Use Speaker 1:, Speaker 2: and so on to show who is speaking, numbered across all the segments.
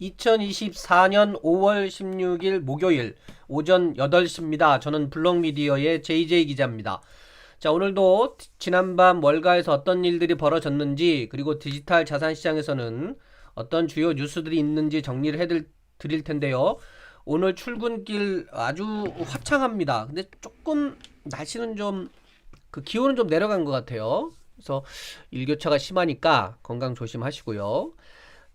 Speaker 1: 2024년 5월 16일 목요일 오전 8시입니다. 저는 블록미디어의 JJ 기자입니다. 자, 오늘도 지난밤 월가에서 어떤 일들이 벌어졌는지 그리고 디지털 자산 시장에서는 어떤 주요 뉴스들이 있는지 정리를 해 드릴 텐데요. 오늘 출근길 아주 화창합니다. 근데 조금 날씨는 좀 그 기온은 좀 내려간 것 같아요. 그래서 일교차가 심하니까 건강 조심하시고요.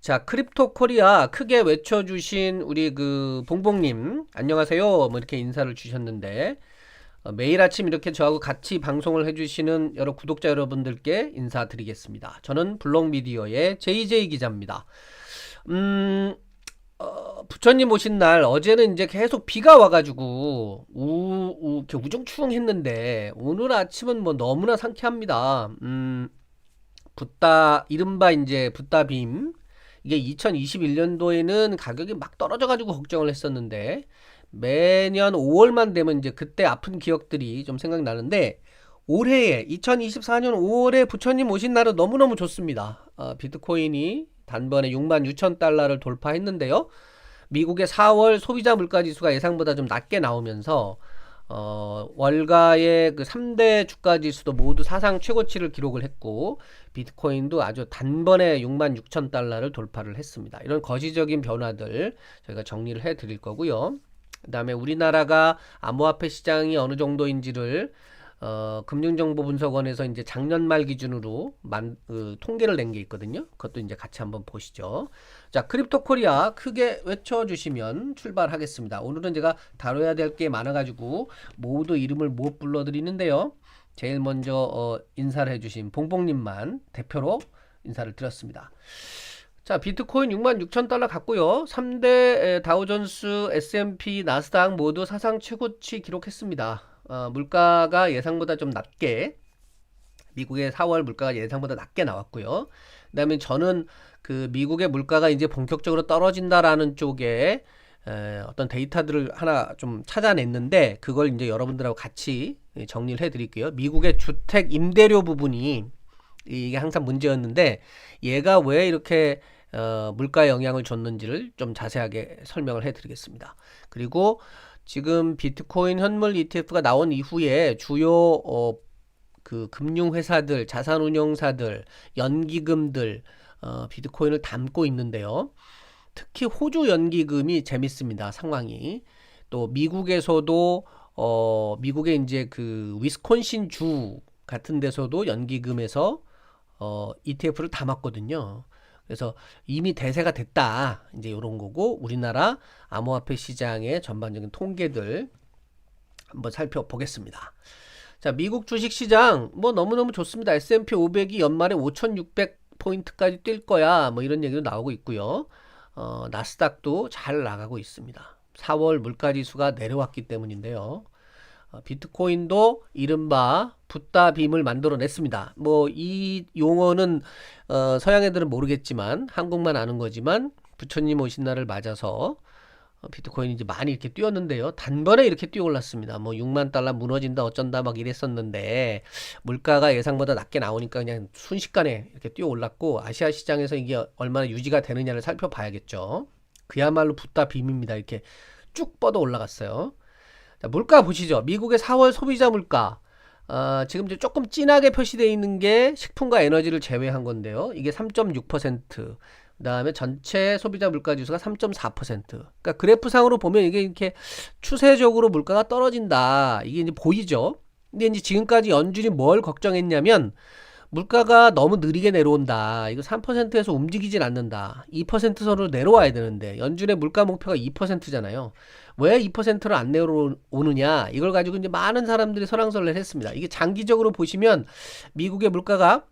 Speaker 1: 자, 크립토 코리아 크게 외쳐주신 우리 그 봉봉님, 안녕하세요. 뭐 이렇게 인사를 주셨는데, 어, 매일 아침 이렇게 저하고 같이 방송을 해주시는 여러 구독자 여러분들께 인사드리겠습니다. 저는 블록미디어의 JJ 기자입니다. 음, 어, 부처님 오신 날 어제는 이제 계속 비가 와가지고 우, 우, 이렇게 우중충 했는데 오늘 아침은 뭐 너무나 상쾌합니다. 음, 붓다 이른바 이제 붓다 빔 이게 2021년도에는 가격이 막 떨어져 가지고 걱정을 했었는데 매년 5월만 되면 이제 그때 아픈 기억들이 좀 생각나는데 올해에 2024년 5월에 부처님 오신 날은 너무너무 좋습니다. 어, 비트코인이 단번에 6만 6천 달러를 돌파했는데요. 미국의 4월 소비자 물가 지수가 예상보다 좀 낮게 나오면서 어, 월가의 그 3대 주가 지수도 모두 사상 최고치를 기록을 했고 비트코인도 아주 단번에 6만 6천 달러를 돌파를 했습니다. 이런 거시적인 변화들 저희가 정리를 해 드릴 거고요. 그다음에 우리나라가 암호화폐 시장이 어느 정도인지를 어, 금융정보분석원에서 이제 작년 말 기준으로 만, 그, 통계를 낸 게 있거든요. 그것도 이제 같이 한번 보시죠. 자, 크립토 코리아 크게 외쳐주시면 출발하겠습니다. 오늘은 제가 다뤄야 될 게 많아가지고 모두 이름을 못 불러드리는데요. 제일 먼저 어, 인사를 해주신 봉봉님만 대표로 인사를 드렸습니다. 자, 비트코인 6만 6천 달러 갔고요. 3대 다우존스, S&P, 나스닥 모두 사상 최고치 기록했습니다. 어, 물가가 예상보다 좀 낮게 미국의 4월 물가가 예상보다 낮게 나왔고요. 그다음에 저는 그 미국의 물가가 이제 본격적으로 떨어진다라는 쪽에 에, 어떤 데이터들을 하나 좀 찾아냈는데 그걸 이제 여러분들하고 같이 정리를 해드릴게요. 미국의 주택 임대료 부분이 이게 항상 문제였는데 얘가 왜 이렇게 어, 물가에 영향을 줬는지를 좀 자세하게 설명을 해드리겠습니다. 그리고 지금 비트코인 현물 ETF가 나온 이후에 주요 어, 그 금융회사들, 자산운용사들, 연기금들 어, 비트코인을 담고 있는데요. 특히 호주 연기금이 재밌습니다. 상황이 또 미국에서도 어, 미국의 이제 그 위스콘신 주 같은 데서도 연기금에서 어, ETF를 담았거든요. 그래서 이미 대세가 됐다. 이제 이런 거고 우리나라 암호화폐 시장의 전반적인 통계들 한번 살펴보겠습니다. 자, 미국 주식 시장 뭐 너무너무 좋습니다. S&P 500이 연말에 5,600 포인트까지 뛸 거야. 뭐 이런 얘기도 나오고 있고요. 어, 나스닥도 잘 나가고 있습니다. 4월 물가 지수가 내려왔기 때문인데요. 어, 비트코인도 이른바 붓다 빔을 만들어냈습니다. 뭐 이 용어는 어, 서양 애들은 모르겠지만 한국만 아는 거지만 부처님 오신 날을 맞아서 어, 비트코인이 이제 많이 이렇게 뛰었는데요. 단번에 이렇게 뛰어 올랐습니다. 뭐 6만 달러 무너진다 어쩐다 막 이랬었는데 물가가 예상보다 낮게 나오니까 그냥 순식간에 이렇게 뛰어 올랐고 아시아 시장에서 이게 얼마나 유지가 되느냐를 살펴봐야겠죠. 그야말로 붓다 빔입니다. 이렇게 쭉 뻗어 올라갔어요. 자, 물가 보시죠. 미국의 4월 소비자 물가. 어, 지금 이제 조금 진하게 표시되어 있는 게 식품과 에너지를 제외한 건데요. 이게 3.6%. 그다음에 전체 소비자 물가 지수가 3.4%. 그러니까 그래프상으로 보면 이게 이렇게 추세적으로 물가가 떨어진다. 이게 이제 보이죠. 근데 이제 지금까지 연준이 뭘 걱정했냐면 물가가 너무 느리게 내려온다. 이거 3%에서 움직이질 않는다. 2% 선으로 내려와야 되는데 연준의 물가 목표가 2%잖아요. 왜 2%를 안 내려오느냐? 이걸 가지고 이제 많은 사람들이 설왕설래를 했습니다. 이게 장기적으로 보시면 미국의 물가가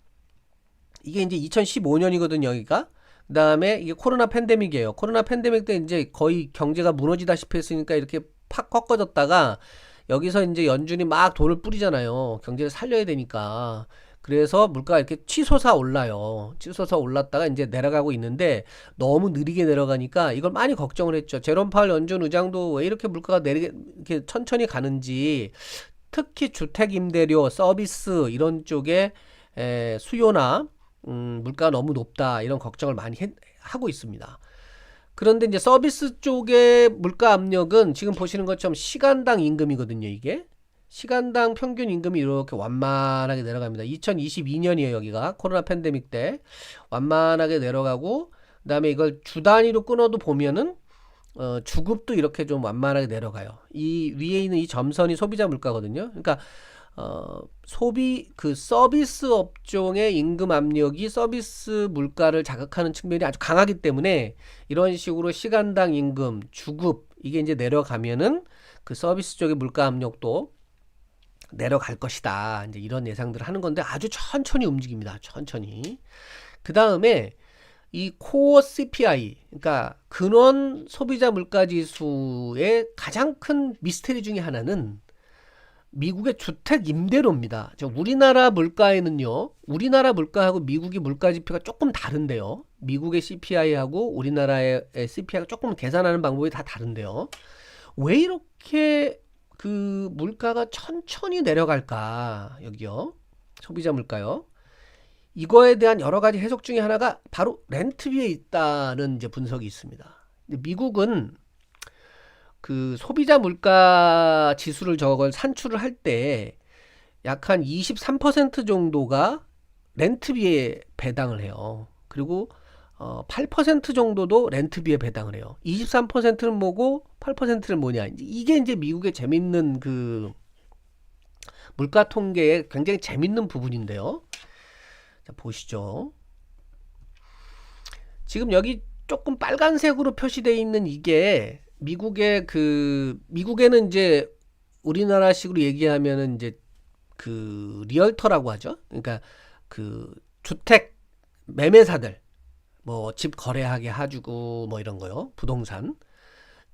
Speaker 1: 이게 이제 2015년이거든 여기가. 그다음에 이게 코로나 팬데믹이에요. 코로나 팬데믹 때 이제 거의 경제가 무너지다시피 했으니까 이렇게 팍 꺾어졌다가 여기서 이제 연준이 막 돈을 뿌리잖아요. 경제를 살려야 되니까. 그래서 물가가 이렇게 치솟아 올라요. 치솟아 올랐다가 이제 내려가고 있는데 너무 느리게 내려가니까 이걸 많이 걱정을 했죠. 제롬 파월 연준 의장도 왜 이렇게 물가가 내리게 이렇게 천천히 가는지 특히 주택 임대료, 서비스 이런 쪽에 에, 수요나 음, 물가가 너무 높다 이런 걱정을 많이 해, 하고 있습니다. 그런데 이제 서비스 쪽의 물가 압력은 지금 보시는 것처럼 시간당 임금이거든요, 이게. 시간당 평균 임금이 이렇게 완만하게 내려갑니다. 2022년이에요, 여기가. 코로나 팬데믹 때. 완만하게 내려가고, 그 다음에 이걸 주 단위로 끊어도 보면은, 어, 주급도 이렇게 좀 완만하게 내려가요. 이 위에 있는 이 점선이 소비자 물가거든요. 그러니까, 어, 소비, 그 서비스 업종의 임금 압력이 서비스 물가를 자극하는 측면이 아주 강하기 때문에 이런 식으로 시간당 임금, 주급, 이게 이제 내려가면은 그 서비스 쪽의 물가 압력도 내려갈 것이다. 이제 이런 예상들을 하는 건데 아주 천천히 움직입니다. 천천히. 그 다음에 이 코어 CPI, 그러니까 근원 소비자 물가 지수의 가장 큰 미스테리 중에 하나는 미국의 주택 임대료입니다. 저 우리나라 물가에는요, 우리나라 물가하고 미국의 물가 지표가 조금 다른데요. 미국의 CPI하고 우리나라의 CPI가 조금 계산하는 방법이 다 다른데요. 왜 이렇게 그 물가가 천천히 내려갈까? 여기요. 소비자 물가요. 이거에 대한 여러 가지 해석 중에 하나가 바로 렌트비에 있다는 이제 분석이 있습니다. 미국은 그 소비자 물가 지수를 저걸 산출을 할 때 약 한 23% 정도가 렌트비에 배당을 해요. 그리고 어, 8% 정도도 렌트비에 배당을 해요. 23%는 뭐고 8%는 뭐냐. 이게 이제 미국의 재밌는 그 물가 통계의 굉장히 재밌는 부분인데요. 자, 보시죠. 지금 여기 조금 빨간색으로 표시되어 있는 이게 미국의 그 미국에는 이제 우리나라식으로 얘기하면은 이제 그 리얼터라고 하죠. 그러니까 그 주택 매매사들 뭐 집 거래하게 해주고 뭐 이런 거요. 부동산.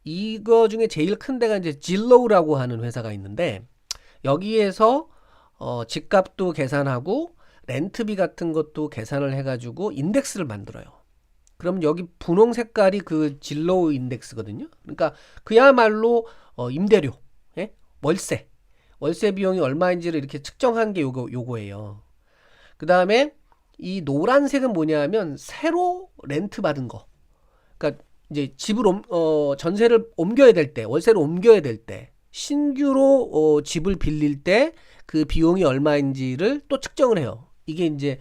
Speaker 1: 이거 중에 제일 큰 데가 이제 질로우라고 하는 회사가 있는데 여기에서 어 집값도 계산하고 렌트비 같은 것도 계산을 해가지고 인덱스를 만들어요. 그럼 여기 분홍 색깔이 그 진로우 인덱스거든요. 그러니까 그야말로 어, 임대료, 예? 월세, 월세 비용이 얼마인지를 이렇게 측정한 게 요거 요거예요. 그 다음에 이 노란색은 뭐냐면 새로 렌트 받은 거. 그러니까 이제 집을 옮, 어, 전세를 옮겨야 될 때, 월세를 옮겨야 될 때, 신규로 어, 집을 빌릴 때 그 비용이 얼마인지를 또 측정을 해요. 이게 이제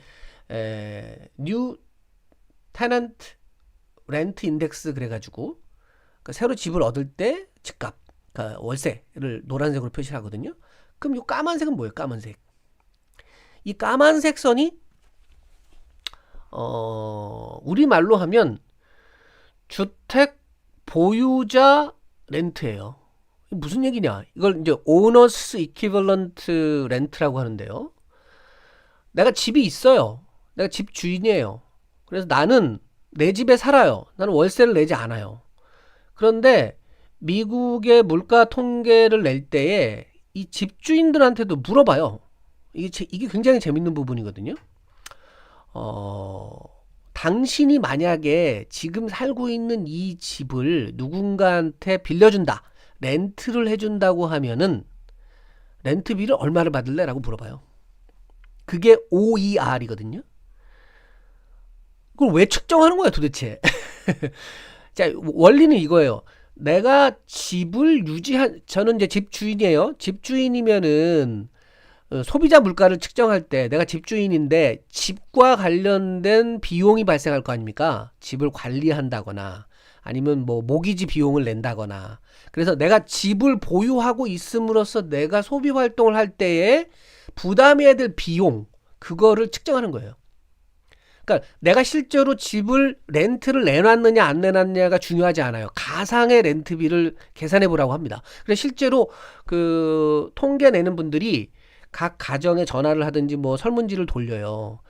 Speaker 1: 에, 뉴 테넌트 렌트 인덱스 그래가지고 그러니까 새로 집을 얻을 때 집값, 그러니까 월세를 노란색으로 표시를 하거든요. 그럼 이 까만색은 뭐예요? 까만색. 이 까만색 선이 어 우리 말로 하면 주택 보유자 렌트예요. 무슨 얘기냐? 이걸 이제 오너스 이퀴벌런트 렌트라고 하는데요. 내가 집이 있어요. 내가 집 주인이에요. 그래서 나는 내 집에 살아요. 나는 월세를 내지 않아요. 그런데 미국의 물가 통계를 낼 때에 이 집주인들한테도 물어봐요. 이게, 제- 이게 굉장히 재밌는 부분이거든요. 어, 당신이 만약에 지금 살고 있는 이 집을 누군가한테 빌려준다. 렌트를 해준다고 하면은 렌트비를 얼마를 받을래? 라고 물어봐요. 그게 OER이거든요. 그걸 왜 측정하는 거야 도대체? 자, 원리는 이거예요. 내가 집을 유지한, 저는 이제 집 주인이에요. 집 주인이면은 어, 소비자 물가를 측정할 때 내가 집주인인데 집과 관련된 비용이 발생할 거 아닙니까? 집을 관리한다거나 아니면 뭐 모기지 비용을 낸다거나 그래서 내가 집을 보유하고 있음으로써 내가 소비 활동을 할 때에 부담해야 될 비용 그거를 측정하는 거예요. 그러니까 내가 실제로 집을 렌트를 내놨느냐 안 내놨느냐가 중요하지 않아요. 가상의 렌트비를 계산해 보라고 합니다. 그래서 실제로 그 통계 내는 분들이 각 가정에 전화를 하든지 뭐 설문지를 돌려요.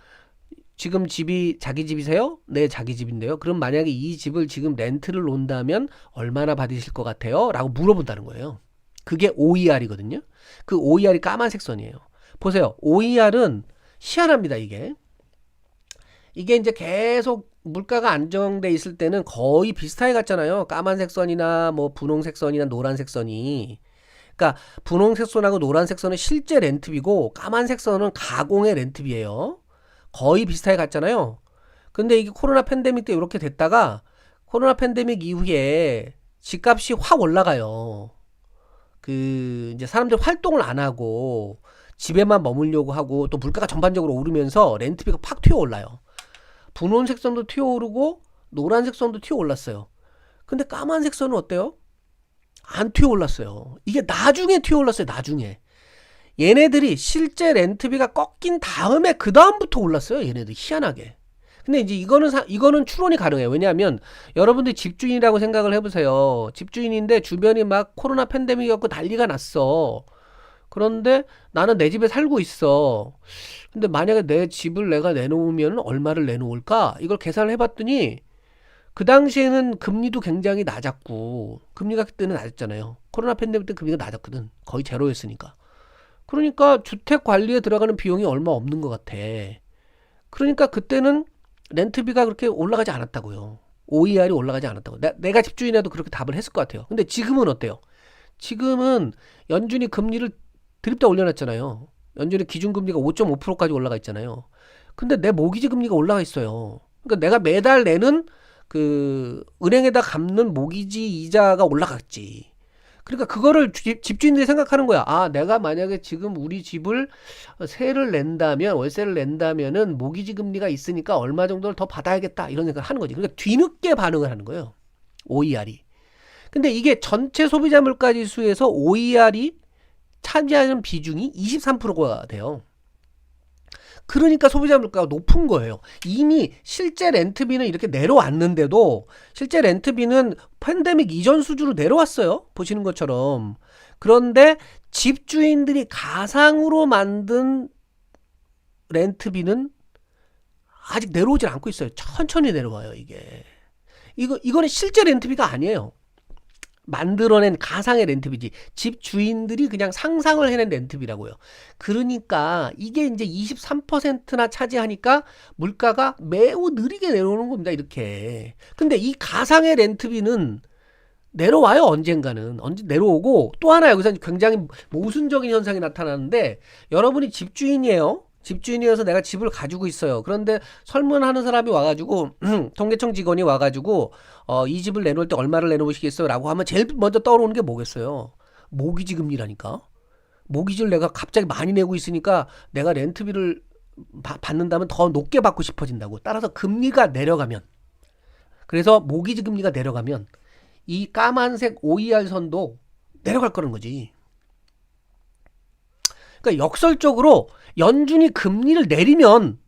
Speaker 1: 지금 집이 자기 집이세요? 네, 자기 집인데요. 그럼 만약에 이 집을 지금 렌트를 놓는다면 얼마나 받으실 것 같아요? 라고 물어본다는 거예요. 그게 OER이거든요. 그 OER이 까만색 선이에요. 보세요. OER은 희한합니다, 이게. 이게 이제 계속 물가가 안정돼 있을 때는 거의 비슷하게 갔잖아요. 까만색 선이나 뭐 분홍색 선이나 노란색 선이. 그러니까 분홍색 선하고 노란색 선은 실제 렌트비고 까만색 선은 가공의 렌트비예요. 거의 비슷하게 갔잖아요. 근데 이게 코로나 팬데믹 때 이렇게 됐다가 코로나 팬데믹 이후에 집값이 확 올라가요. 그 이제 사람들 활동을 안 하고 집에만 머물려고 하고 또 물가가 전반적으로 오르면서 렌트비가 팍 튀어 올라요. 분홍색 선도 튀어 오르고 노란색 선도 튀어 올랐어요. 근데 까만색 선은 어때요? 안 튀어 올랐어요. 이게 나중에 튀어 올랐어요. 나중에. 얘네들이 실제 렌트비가 꺾인 다음에 그 다음부터 올랐어요. 얘네들 희한하게. 근데 이제 이거는 사- 이거는 추론이 가능해요. 왜냐하면 여러분들이 집주인이라고 생각을 해보세요. 집주인인데 주변이 막 코로나 팬데믹이었고 난리가 났어. 그런데 나는 내 집에 살고 있어. 근데 만약에 내 집을 내가 내놓으면 얼마를 내놓을까? 이걸 계산을 해봤더니 그 당시에는 금리도 굉장히 낮았고 금리가 그때는 낮았잖아요. 코로나 팬데믹 때 금리가 낮았거든. 거의 제로였으니까. 그러니까 주택 관리에 들어가는 비용이 얼마 없는 것 같아. 그러니까 그때는 렌트비가 그렇게 올라가지 않았다고요. OER이 올라가지 않았다고. 내, 내가 집주인해도 그렇게 답을 했을 것 같아요. 근데 지금은 어때요? 지금은 연준이 금리를 드립다 올려놨잖아요. 연준의 기준금리가 5.5%까지 올라가 있잖아요. 근데 내 모기지 금리가 올라가 있어요. 그러니까 내가 매달 내는 그 은행에다 갚는 모기지 이자가 올라갔지. 그러니까 그거를 주- 집주인들이 생각하는 거야. 아, 내가 만약에 지금 우리 집을 세를 낸다면 월세를 낸다면은 모기지 금리가 있으니까 얼마 정도를 더 받아야겠다 이런 생각을 하는 거지. 그러니까 뒤늦게 반응을 하는 거예요. OER이. 근데 이게 전체 소비자 물가 지수에서 OER이 차지하는 비중이 23%가 돼요. 그러니까 소비자 물가가 높은 거예요. 이미 실제 렌트비는 이렇게 내려왔는데도 실제 렌트비는 팬데믹 이전 수준으로 내려왔어요. 보시는 것처럼. 그런데 집주인들이 가상으로 만든 렌트비는 아직 내려오질 않고 있어요. 천천히 내려와요, 이게. 이거, 이거는 실제 렌트비가 아니에요. 만들어낸 가상의 렌트비지. 집 주인들이 그냥 상상을 해낸 렌트비라고요. 그러니까 이게 이제 23%나 차지하니까 물가가 매우 느리게 내려오는 겁니다. 이렇게. 근데 이 가상의 렌트비는 내려와요. 언젠가는. 언제 내려오고 또 하나 여기서 굉장히 모순적인 현상이 나타나는데 여러분이 집주인이에요. 집주인이어서 내가 집을 가지고 있어요. 그런데 설문하는 사람이 와가지고 통계청 직원이 와가지고 어, 이 집을 내놓을 때 얼마를 내놓으시겠어요? 라고 하면 제일 먼저 떠오르는 게 뭐겠어요? 모기지 금리라니까. 모기지를 내가 갑자기 많이 내고 있으니까 내가 렌트비를 바- 받는다면 더 높게 받고 싶어진다고. 따라서 금리가 내려가면 그래서 모기지 금리가 내려가면 이 까만색 OER 선도 내려갈 거는 거지. 그러니까 역설적으로 연준이 금리를 내리면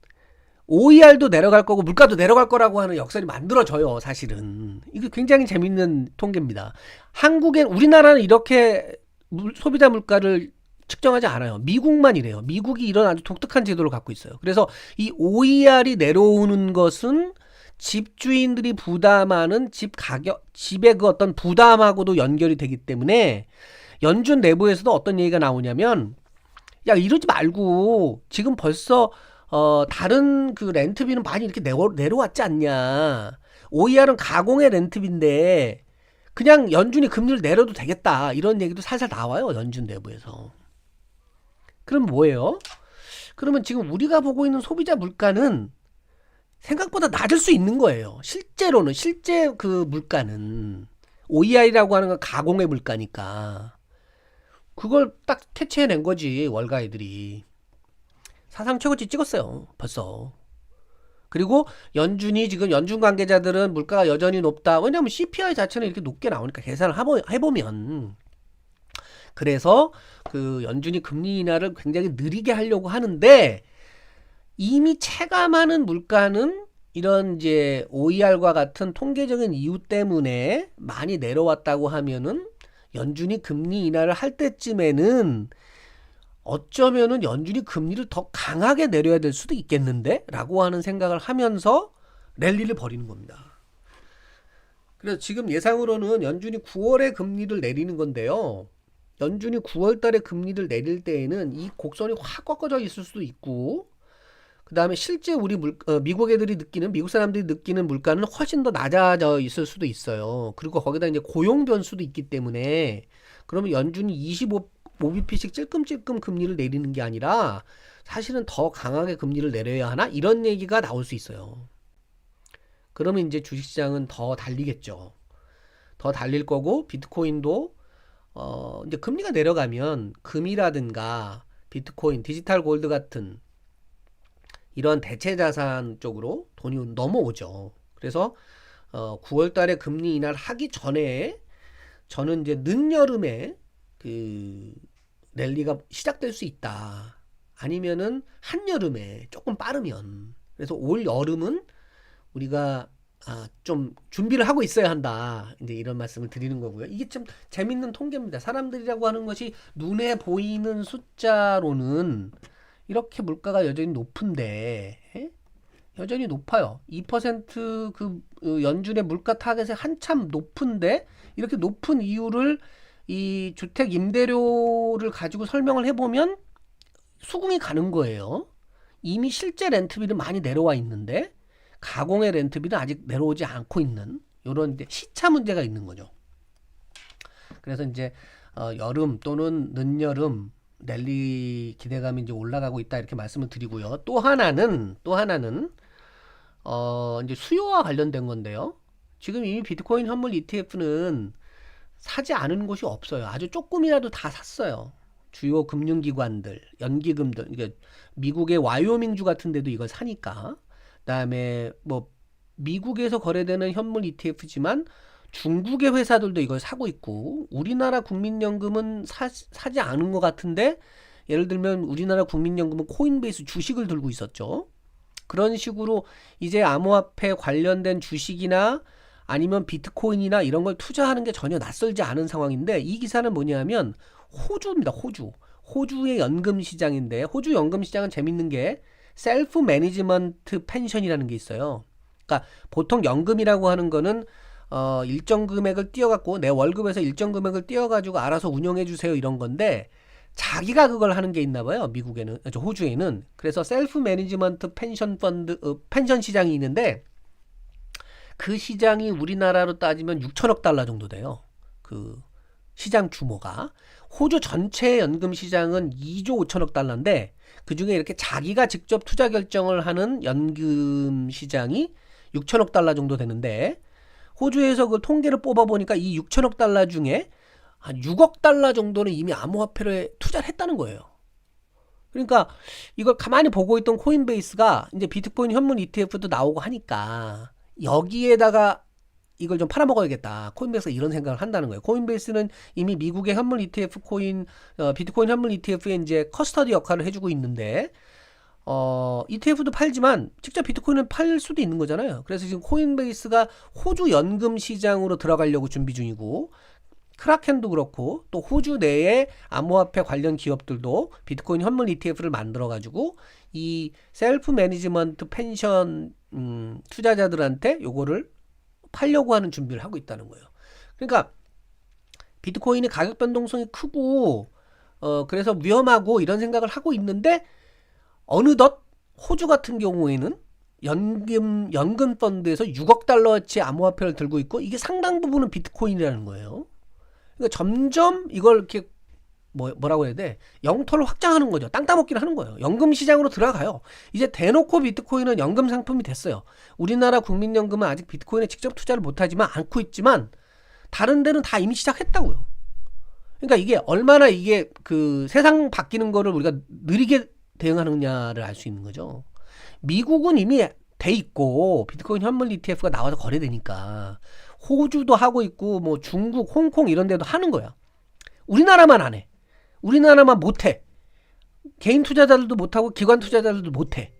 Speaker 1: OER도 내려갈 거고 물가도 내려갈 거라고 하는 역설이 만들어져요, 사실은. 이거 굉장히 재밌는 통계입니다. 한국엔 우리나라는 이렇게 물- 소비자 물가를 측정하지 않아요. 미국만 이래요. 미국이 이런 아주 독특한 제도를 갖고 있어요. 그래서 이 OER이 내려오는 것은 집주인들이 부담하는 집 가격, 집의 그 어떤 부담하고도 연결이 되기 때문에 연준 내부에서도 어떤 얘기가 나오냐면 야 이러지 말고 지금 벌써 어 다른 그 렌트비는 많이 이렇게 내려, 내려왔지 않냐. OER은 가공의 렌트비인데 그냥 연준이 금리를 내려도 되겠다. 이런 얘기도 살살 나와요. 연준 내부에서. 그럼 뭐예요? 그러면 지금 우리가 보고 있는 소비자 물가는 생각보다 낮을 수 있는 거예요. 실제로는 실제 그 물가는 OER이라고 하는 건 가공의 물가니까 그걸 딱 캐치해낸 거지 월가이들이. 사상 최고치 찍었어요 벌써. 그리고 연준이 지금 연준 관계자들은 물가가 여전히 높다. 왜냐면 CPI 자체는 이렇게 높게 나오니까 계산을 해보면. 그래서 그 연준이 금리 인하를 굉장히 느리게 하려고 하는데 이미 체감하는 물가는 이런 이제 OER과 같은 통계적인 이유 때문에 많이 내려왔다고 하면은 연준이 금리 인하를 할 때쯤에는 어쩌면은 연준이 금리를 더 강하게 내려야 될 수도 있겠는데? 라고 하는 생각을 하면서 랠리를 벌이는 겁니다. 그래서 지금 예상으로는 연준이 9월에 금리를 내리는 건데요. 연준이 9월 달에 금리를 내릴 때에는 이 곡선이 확 꺾어져 있을 수도 있고, 그 다음에 실제 우리 물, 어, 미국 애들이 느끼는, 미국 사람들이 느끼는 물가는 훨씬 더 낮아져 있을 수도 있어요. 그리고 거기다 이제 고용 변수도 있기 때문에, 그러면 연준이 25, 5bp씩 찔끔찔끔 금리를 내리는 게 아니라, 사실은 더 강하게 금리를 내려야 하나? 이런 얘기가 나올 수 있어요. 그러면 이제 주식시장은 더 달리겠죠. 더 달릴 거고 비트코인도 어 이제 금리가 내려가면 금이라든가 비트코인, 디지털 골드 같은 이런 대체 자산 쪽으로 돈이 넘어오죠. 그래서 어 9월 달에 금리 인하를 하기 전에 저는 이제 늦여름에 그 랠리가 시작될 수 있다. 아니면은 한여름에 조금 빠르면 그래서 올 여름은 우리가 아, 좀 준비를 하고 있어야 한다. 이제 이런 말씀을 드리는 거고요. 이게 좀 재밌는 통계입니다. 사람들이라고 하는 것이 눈에 보이는 숫자로는 이렇게 물가가 여전히 높은데 예? 여전히 높아요. 2%그 어, 연준의 물가 타겟이 한참 높은데 이렇게 높은 이유를 이 주택 임대료를 가지고 설명을 해보면 수긍이 가는 거예요. 이미 실제 렌트비는 많이 내려와 있는데 가공의 렌트비는 아직 내려오지 않고 있는 이런 시차 문제가 있는 거죠. 그래서 이제 어, 여름 또는 늦여름 랠리 기대감이 이제 올라가고 있다 이렇게 말씀을 드리고요. 또 하나는 또 하나는 어 이제 수요와 관련된 건데요. 지금 이미 비트코인 현물 ETF는 사지 않은 곳이 없어요. 아주 조금이라도 다 샀어요. 주요 금융기관들, 연기금들, 이게 미국의 와이오밍주 같은 데도 이걸 사니까. 그다음에 뭐 미국에서 거래되는 현물 ETF지만 중국의 회사들도 이걸 사고 있고 우리나라 국민연금은 사, 사지 않은 것 같은데 예를 들면 우리나라 국민연금은 코인베이스 주식을 들고 있었죠. 그런 식으로 이제 암호화폐 관련된 주식이나 아니면 비트코인이나 이런 걸 투자하는 게 전혀 낯설지 않은 상황인데 이 기사는 뭐냐면 호주입니다. 호주. 호주의 연금 시장인데 호주 연금 시장은 재밌는 게 셀프 매니지먼트 펜션이라는 게 있어요. 그러니까 보통 연금이라고 하는 거는 어 일정 금액을 띄어갖고 내 월급에서 일정 금액을 띄어가지고 알아서 운영해 주세요 이런 건데 자기가 그걸 하는 게 있나 봐요 미국에는 저 호주에는. 그래서 셀프 매니지먼트 펜션 펀드 어, 펜션 시장이 있는데 그 시장이 우리나라로 따지면 6천억 달러 정도 돼요. 그 시장 규모가. 호주 전체 연금 시장은 2조 5천억 달러인데 그 중에 이렇게 자기가 직접 투자 결정을 하는 연금 시장이 6천억 달러 정도 되는데 호주에서 그 통계를 뽑아 보니까 이 6천억 달러 중에 한 6억 달러 정도는 이미 암호화폐를 투자를 했다는 거예요. 그러니까 이걸 가만히 보고 있던 코인베이스가 이제 비트코인 현물 ETF도 나오고 하니까 여기에다가 이걸 좀 팔아먹어야겠다. 코인베이스가 이런 생각을 한다는 거예요. 코인베이스는 이미 미국의 현물 ETF 코인, 어, 비트코인 현물 ETF에 이제 커스터디 역할을 해주고 있는데, 어, ETF도 팔지만 직접 비트코인을 팔 수도 있는 거잖아요. 그래서 지금 코인베이스가 호주 연금 시장으로 들어가려고 준비 중이고, 크라켄도 그렇고, 또 호주 내에 암호화폐 관련 기업들도 비트코인 현물 ETF를 만들어 가지고, 이 셀프 매니지먼트 펜션, 음, 투자자들한테 요거를 팔려고 하는 준비를 하고 있다는 거예요. 그러니까 비트코인의 가격 변동성이 크고 어 그래서 위험하고 이런 생각을 하고 있는데 어느덧 호주 같은 경우에는 연금 연금 펀드에서 6억 달러어치 암호화폐를 들고 있고 이게 상당 부분은 비트코인이라는 거예요. 그러니까 점점 이걸 이렇게 뭐, 뭐라고 해야 돼? 영토를 확장하는 거죠. 땅 따먹기를 하는 거예요. 연금 시장으로 들어가요. 이제 대놓고 비트코인은 연금 상품이 됐어요. 우리나라 국민연금은 아직 비트코인에 직접 투자를 못하지만 않고 있지만 다른 데는 다 이미 시작했다고요. 그러니까 이게 얼마나 이게 그 세상 바뀌는 거를 우리가 느리게 대응하느냐를 알 수 있는 거죠. 미국은 이미 돼 있고 비트코인 현물 ETF가 나와서 거래되니까 호주도 하고 있고 뭐 중국, 홍콩 이런 데도 하는 거야. 우리나라만 안 해. 우리나라만 못 해. 개인 투자자들도 못 하고 기관 투자자들도 못 해.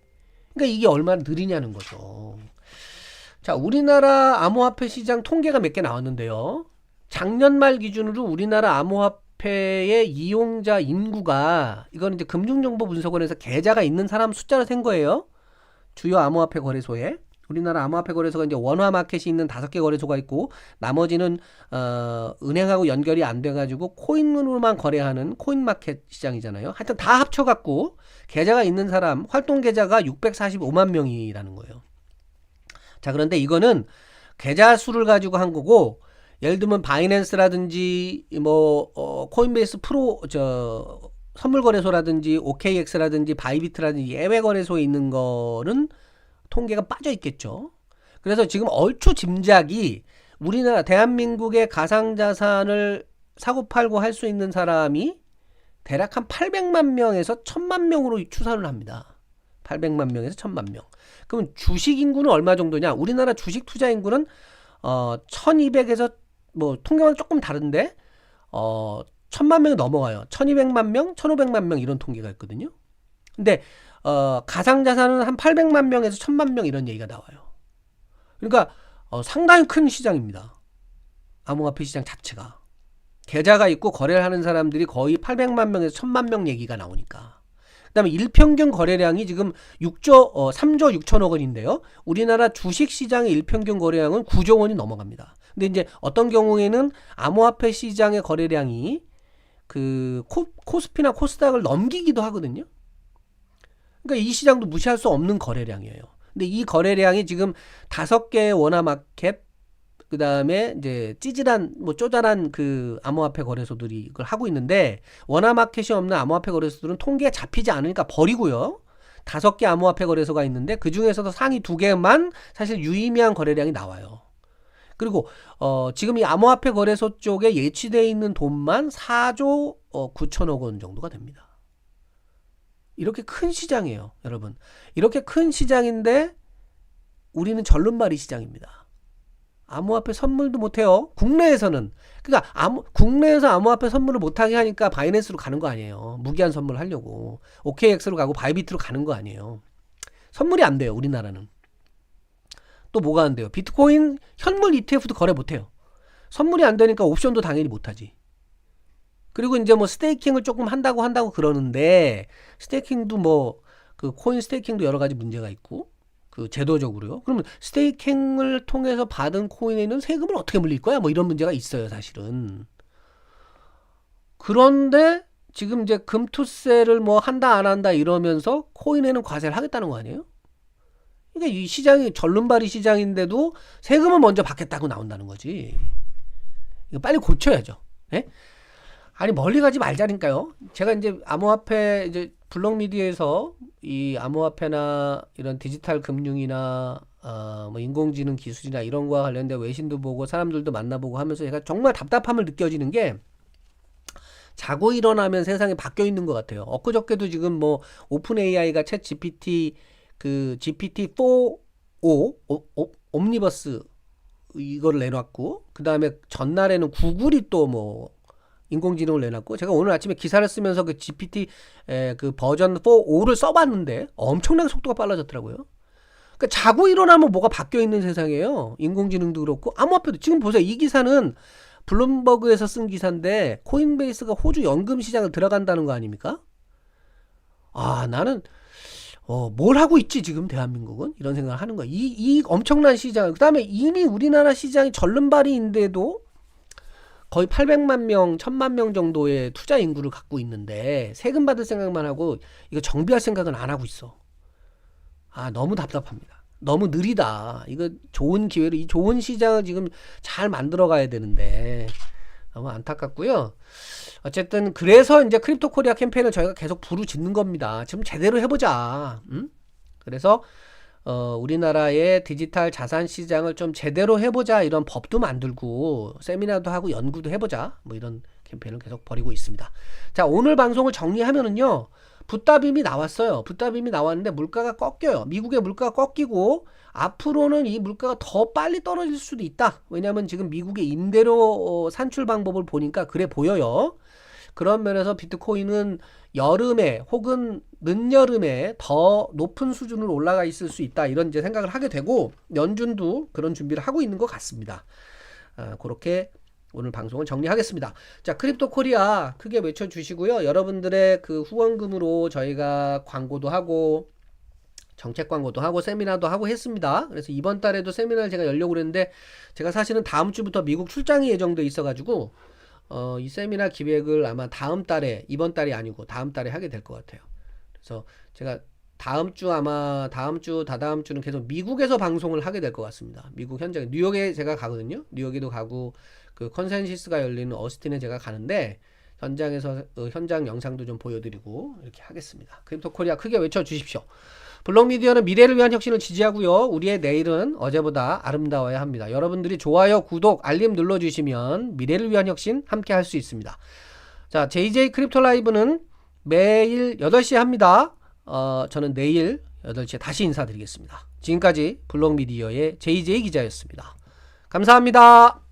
Speaker 1: 그러니까 이게 얼마나 느리냐는 거죠. 자, 우리나라 암호화폐 시장 통계가 몇 개 나왔는데요. 작년 말 기준으로 우리나라 암호화폐 의 이용자 인구가 이거는 이제 금융정보분석원에서 계좌가 있는 사람 숫자로 센 거예요. 주요 암호화폐 거래소에. 우리나라 암호화폐 거래소가 이제 원화 마켓이 있는 다섯 개 거래소가 있고 나머지는 어 은행하고 연결이 안 돼 가지고 코인으로만 거래하는 코인 마켓 시장이잖아요. 하여튼 다 합쳐 갖고 계좌가 있는 사람 활동 계좌가 645만 명이라는 거예요. 자, 그런데 이거는 계좌 수를 가지고 한 거고 예를 들면 바이낸스라든지 뭐 어, 코인베이스 프로 저 선물 거래소라든지 OKX라든지 바이비트라든지 예외 거래소에 있는 거는 통계가 빠져 있겠죠. 그래서 지금 얼추 짐작이 우리나라 대한민국의 가상 자산을 사고 팔고 할 수 있는 사람이 대략 한 800만 명에서 1000만 명으로 추산을 합니다. 800만 명에서 1000만 명. 그럼 주식 인구는 얼마 정도냐? 우리나라 주식 투자 인구는 어 1200에서 뭐 통계만 조금 다른데 어 1000만 명이 넘어가요. 1200만 명, 1500만 명 이런 통계가 있거든요. 근데 어 가상 자산은 한 800만 명에서 1000만 명 이런 얘기가 나와요. 그러니까 어, 상당히 큰 시장입니다. 암호화폐 시장 자체가. 계좌가 있고 거래를 하는 사람들이 거의 800만 명에서 1000만 명 얘기가 나오니까. 그다음에 일평균 거래량이 지금 6조 어, 3조 6천억 원인데요. 우리나라 주식 시장의 일평균 거래량은 9조 원이 넘어갑니다. 근데 이제 어떤 경우에는 암호화폐 시장의 거래량이 그 코, 코스피나 코스닥을 넘기기도 하거든요. 그러니까 이 시장도 무시할 수 없는 거래량이에요. 근데 이 거래량이 지금 다섯 개의 원화 마켓 그 다음에 이제 찌질한 뭐 쪼잔한 그 암호화폐 거래소들이 이걸 하고 있는데 원화 마켓이 없는 암호화폐 거래소들은 통계에 잡히지 않으니까 버리고요. 다섯 개 암호화폐 거래소가 있는데 그 중에서도 상위 두 개만 사실 유의미한 거래량이 나와요. 그리고 어 지금 이 암호화폐 거래소 쪽에 예치돼 있는 돈만 4조 어 9천억 원 정도가 됩니다. 이렇게 큰 시장이에요, 여러분. 이렇게 큰 시장인데 우리는 절름발이 시장입니다. 암호화폐 선물도 못해요. 국내에서는 그러니까 암, 국내에서 암호화폐 선물을 못하게 하니까 바이낸스로 가는 거 아니에요. 무기한 선물 하려고 OKX로 가고 바이비트로 가는 거 아니에요. 선물이 안 돼요. 우리나라는 또 뭐가 안 돼요? 비트코인 현물 ETF도 거래 못 해요. 선물이 안 되니까 옵션도 당연히 못 하지. 그리고 이제 뭐 스테이킹을 조금 한다고 한다고 그러는데 스테이킹도 뭐 그 코인 스테이킹도 여러 가지 문제가 있고 그 제도적으로요. 그러면 스테이킹을 통해서 받은 코인에는 세금을 어떻게 물릴 거야? 뭐 이런 문제가 있어요, 사실은. 그런데 지금 이제 금투세를 뭐 한다 안 한다 이러면서 코인에는 과세를 하겠다는 거 아니에요? 그러니까 이 시장이 절름발이 시장인데도 세금을 먼저 받겠다고 나온다는 거지. 이거 빨리 고쳐야죠. 예? 아니 멀리 가지 말자니까요. 제가 이제 암호화폐 이제 블록 미디어에서 이 암호화폐나 이런 디지털 금융이나 어, 뭐 인공지능 기술이나 이런 거와 관련된 외신도 보고 사람들도 만나보고 하면서 제가 정말 답답함을 느껴지는 게 자고 일어나면 세상이 바뀌어 있는 것 같아요. 엊그저께도 지금 뭐 오픈 AI가 챗 GPT 그 GPT 4o 오, 오, 옴니버스 이거를 내놨고 그 다음에 전날에는 구글이 또 뭐 인공지능을 내놨고 제가 오늘 아침에 기사를 쓰면서 그 GPT 에, 그 버전 4.5를 써봤는데 엄청나게 속도가 빨라졌더라고요. 그러니까 자고 일어나면 뭐가 바뀌어 있는 세상이에요. 인공지능도 그렇고 암호화폐도 지금 보세요. 이 기사는 블룸버그에서 쓴 기사인데 코인베이스가 호주 연금 시장을 들어간다는 거 아닙니까? 아 나는 어, 뭘 하고 있지 지금 대한민국은 이런 생각을 하는 거야. 이, 이 엄청난 시장. 그다음에 이미 우리나라 시장이 절름발이인데도 거의 800만 명, 1000만 명 정도의 투자 인구를 갖고 있는데 세금 받을 생각만 하고 이거 정비할 생각은 안 하고 있어. 아, 너무 답답합니다. 너무 느리다. 이거 좋은 기회로 이 좋은 시장을 지금 잘 만들어 가야 되는데 너무 안타깝고요. 어쨌든 그래서 이제 크립토 코리아 캠페인을 저희가 계속 부르짖는 겁니다. 지금 제대로 해보자. 음? 그래서 어, 우리나라의 디지털 자산 시장을 좀 제대로 해보자 이런 법도 만들고 세미나도 하고 연구도 해보자 뭐 이런 캠페인을 계속 벌이고 있습니다. 자 오늘 방송을 정리하면은요 붓다빔이 나왔어요. 붓다빔이 나왔는데 물가가 꺾여요. 미국의 물가가 꺾이고 앞으로는 이 물가가 더 빨리 떨어질 수도 있다. 왜냐하면 지금 미국의 임대료 어, 산출 방법을 보니까 그래 보여요. 그런 면에서 비트코인은 여름에 혹은 늦여름에 더 높은 수준으로 올라가 있을 수 있다 이런 이제 생각을 하게 되고 연준도 그런 준비를 하고 있는 것 같습니다. 아, 그렇게 오늘 방송을 정리하겠습니다. 자, 크립토 코리아 크게 외쳐주시고요. 여러분들의 그 후원금으로 저희가 광고도 하고 정책 광고도 하고 세미나도 하고 했습니다. 그래서 이번 달에도 세미나를 제가 열려고 그랬는데 제가 사실은 다음 주부터 미국 출장이 예정돼 있어가지고 어, 이 세미나 기획을 아마 다음 달에 이번 달이 아니고 다음 달에 하게 될 것 같아요. 그래서 제가 다음 주 아마 다음 주 다다음 주는 계속 미국에서 방송을 하게 될 것 같습니다. 미국 현장 뉴욕에 제가 가거든요. 뉴욕에도 가고 그 컨센시스가 열리는 어스틴에 제가 가는데 현장에서 어, 현장 영상도 좀 보여드리고 이렇게 하겠습니다. 크립토 코리아 크게 외쳐주십시오. 블록 미디어는 미래를 위한 혁신을 지지하고요. 우리의 내일은 어제보다 아름다워야 합니다. 여러분들이 좋아요, 구독, 알림 눌러주시면 미래를 위한 혁신 함께 할 수 있습니다. 자, JJ 크립토 라이브는 매일 8시에 합니다. 어, 저는 내일 8시에 다시 인사드리겠습니다. 지금까지 블록 미디어의 JJ 기자였습니다. 감사합니다.